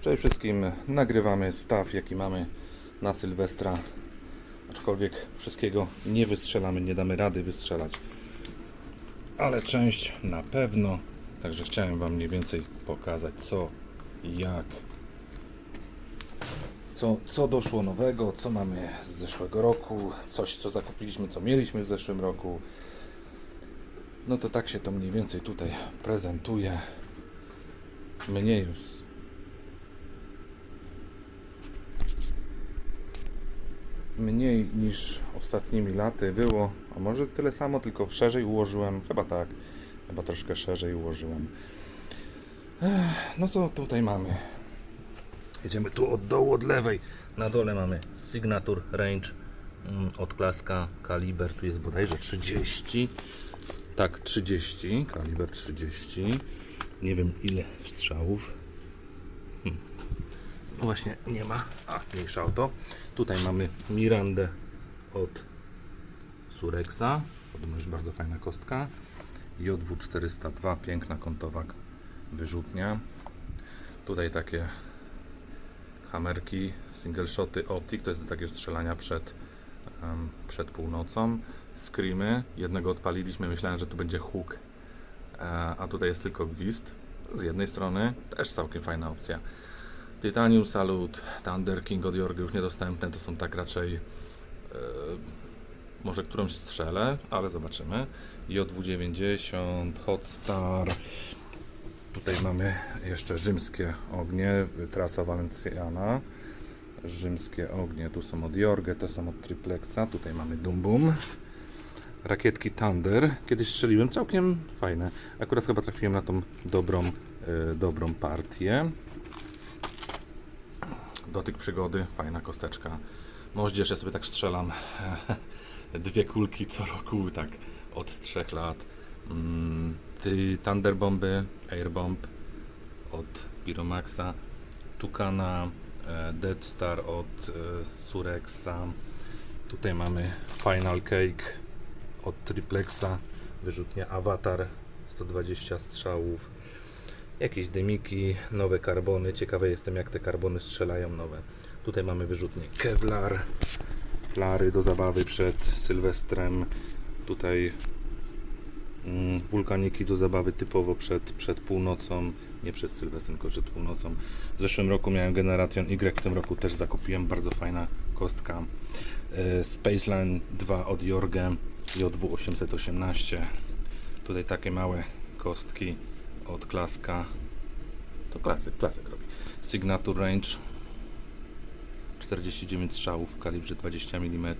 Przede wszystkim nagrywamy staw, jaki mamy na Sylwestra. Aczkolwiek wszystkiego nie wystrzelamy, nie damy rady wystrzelać. Ale część na pewno. Także chciałem Wam mniej więcej pokazać co jak. Co, co doszło nowego, co mamy z zeszłego roku, coś co zakupiliśmy, co mieliśmy w zeszłym roku. No to tak się to mniej więcej tutaj prezentuje. Mniej już mniej niż ostatnimi laty było, a może tyle samo, tylko szerzej ułożyłem, chyba tak, chyba troszkę szerzej ułożyłem. No co tutaj mamy? Jedziemy tu od dołu, od lewej. Na dole mamy Signature Range mm, od klaska, kaliber tu jest bodajże 30. Tak, 30, kaliber 30. Nie wiem ile strzałów. No właśnie nie ma. A, mniejsza o to. Tutaj mamy Mirandę od Surexa. Podobno bardzo fajna kostka. JW 402, piękna kątowa wyrzutnia. Tutaj takie hamerki, single shoty optik, to jest do strzelania przed, em, przed północą. Screamy, jednego odpaliliśmy, myślałem, że to będzie hook, e, a tutaj jest tylko gwizd. Z jednej strony też całkiem fajna opcja. Titanium Salute, Thunder King od Jorgy już niedostępne, to są tak raczej e, może którąś strzelę, ale zobaczymy. JW90, Hot Star. Tutaj mamy jeszcze rzymskie ognie, trasa Valenciana. Rzymskie ognie, tu są od Jorge, to są od Triplexa. Tutaj mamy Dum Bum. Rakietki Thunder. Kiedyś strzeliłem, całkiem fajne. Akurat chyba trafiłem na tą dobrą, e, dobrą partię. Dotyk przygody, fajna kosteczka. Moździerz, ja sobie tak strzelam dwie kulki co roku, tak od trzech lat. Mm, Ty Thunderbomby, Airbomb od Pyromaxa, Tukana, e, Death Star od e, Surexa. Tutaj mamy Final Cake od Triplexa, wyrzutnia Avatar, 120 strzałów. Jakieś dymiki, nowe karbony. Ciekawy jestem, jak te karbony strzelają nowe. Tutaj mamy wyrzutnie Kevlar, flary do zabawy przed Sylwestrem. Tutaj mm, wulkaniki do zabawy typowo przed, przed północą. Nie przed Sylwestrem, tylko przed północą. W zeszłym roku miałem Generation Y, w tym roku też zakupiłem. Bardzo fajna kostka. E, Spaceline 2 od Jorge, JW 818. Tutaj takie małe kostki od klaska. To klasyk, klasyk robi. Signature Range 49 strzałów w kalibrze 20 mm.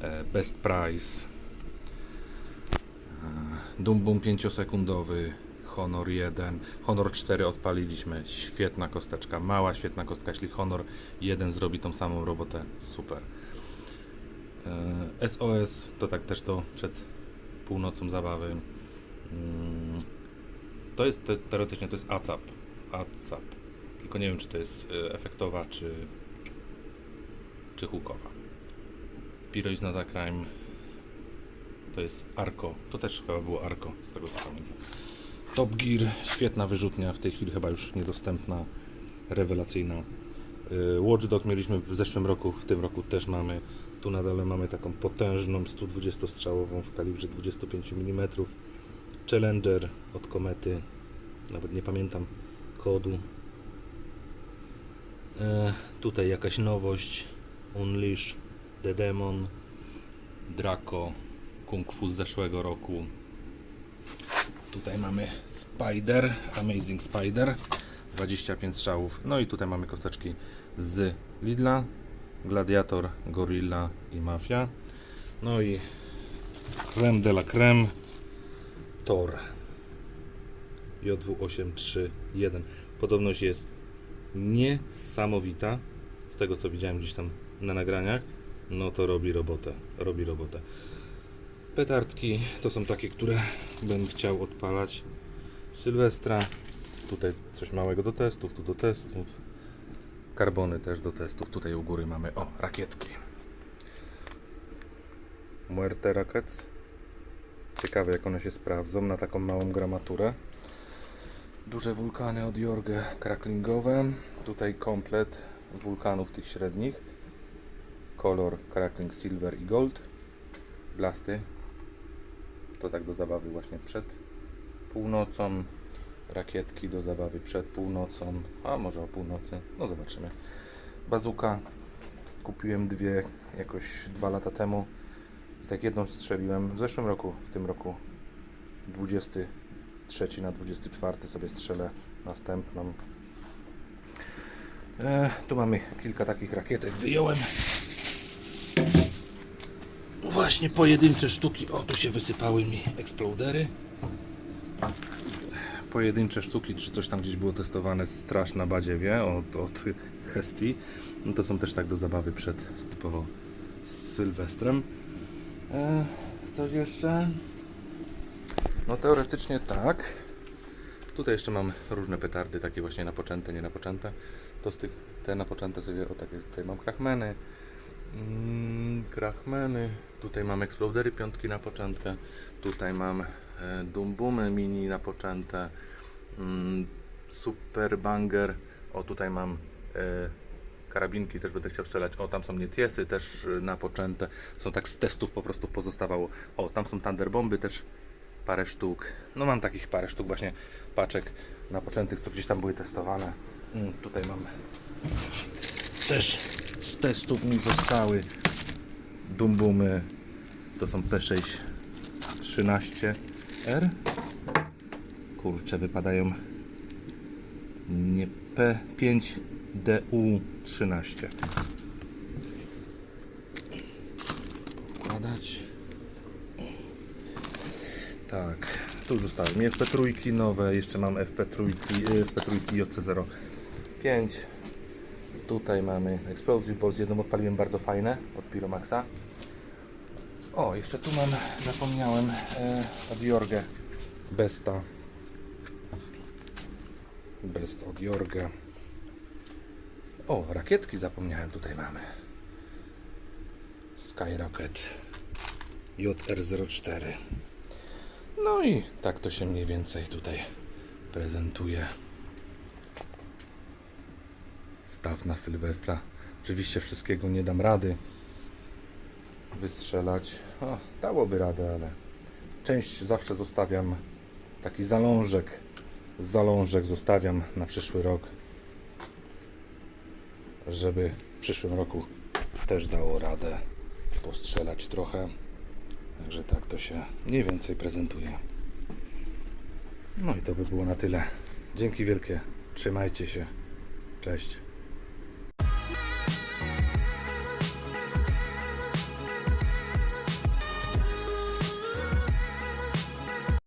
e, Best Price. E, Dum Bum 5-sekundowy. Honor 1. Honor 4 odpaliliśmy. Świetna kosteczka. Mała, świetna kostka. Jeśli Honor 1 zrobi tą samą robotę, super. E, SOS to tak też to przed północą zabawy. To jest te, teoretycznie to jest ACAP. ACAP. Tylko nie wiem, czy to jest e, efektowa, czy, czy hukowa. Piro is not a crime. To jest Arco. To też chyba było Arco, z tego co pamiętam. Top Gear, świetna wyrzutnia, w tej chwili chyba już niedostępna, rewelacyjna. Y, Watchdog mieliśmy w zeszłym roku, w tym roku też mamy. Tu nadal mamy taką potężną 120-strzałową w kalibrze 25 mm. Challenger od Komety, nawet nie pamiętam kodu. E, tutaj jakaś nowość, Unleash, The Demon, Draco, Kung Fu z zeszłego roku. Tutaj mamy Spider, Amazing Spider, 25 strzałów. No i tutaj mamy kosteczki z Lidla, Gladiator, Gorilla i Mafia. No i creme de la creme, Thor. JW831. Podobność jest niesamowita. Z tego co widziałem gdzieś tam na nagraniach, no to robi robotę. Robi robotę. Petardki to są takie, które bym chciał odpalać. Sylwestra. Tutaj coś małego do testów, tu do testów. Karbony też do testów. Tutaj u góry mamy, o, rakietki. Muerte Rockets. Ciekawe jak one się sprawdzą na taką małą gramaturę. Duże wulkany od Jorge cracklingowe. Tutaj komplet wulkanów tych średnich. Kolor crackling silver i gold. Blasty. To tak do zabawy właśnie przed północą. Rakietki do zabawy przed północą. A może o północy. No zobaczymy. Bazuka. Kupiłem dwie jakoś dwa lata temu. Tak jedną strzeliłem w zeszłym roku, w tym roku 23 na 24 sobie strzelę następną. E, tu mamy kilka takich rakietek. Wyjąłem właśnie pojedyncze sztuki. O, tu się wysypały mi eksplodery. Pojedyncze sztuki, czy coś tam gdzieś było testowane, strasz na badziewie od, od Hesti. No to są też tak do zabawy przed typowo Sylwestrem. E, coś jeszcze? No teoretycznie tak. Tutaj jeszcze mam różne petardy, takie właśnie napoczęte, nie napoczęte. To z tych, te napoczęte sobie, o takie tutaj mam krachmeny. Mm, krachmeny. Tutaj mam explodery piątki napoczęte. Tutaj mam e, dumbumy mini napoczęte. Mm, super banger. O tutaj mam e, karabinki, też będę chciał strzelać. O tam są nietiesy też e, napoczęte. Są tak z testów po prostu pozostawało. O tam są thunderbomby też parę sztuk. No mam takich parę sztuk właśnie paczek napoczętych, co gdzieś tam były testowane. Mm, tutaj mam też z testów mi zostały dumbumy. To są P6 13R. Kurcze, wypadają nie P5 DU13. Układać. Tak, tu zostały mi FP3 nowe, jeszcze mam FP3, y, FP3 JC05. Tutaj mamy Explosive Balls, jedną odpaliłem bardzo fajne od Pyromaxa. O, jeszcze tu mam, zapomniałem, e, od Jorge Besta. Best od Jorge. O, rakietki zapomniałem, tutaj mamy. Skyrocket JR04. No i tak to się mniej więcej tutaj prezentuje. Staw na Sylwestra. Oczywiście wszystkiego nie dam rady wystrzelać. O, dałoby radę, ale część zawsze zostawiam taki zalążek. Zalążek zostawiam na przyszły rok, żeby w przyszłym roku też dało radę postrzelać trochę. Także tak to się mniej więcej prezentuje. No i to by było na tyle. Dzięki wielkie. Trzymajcie się. Cześć.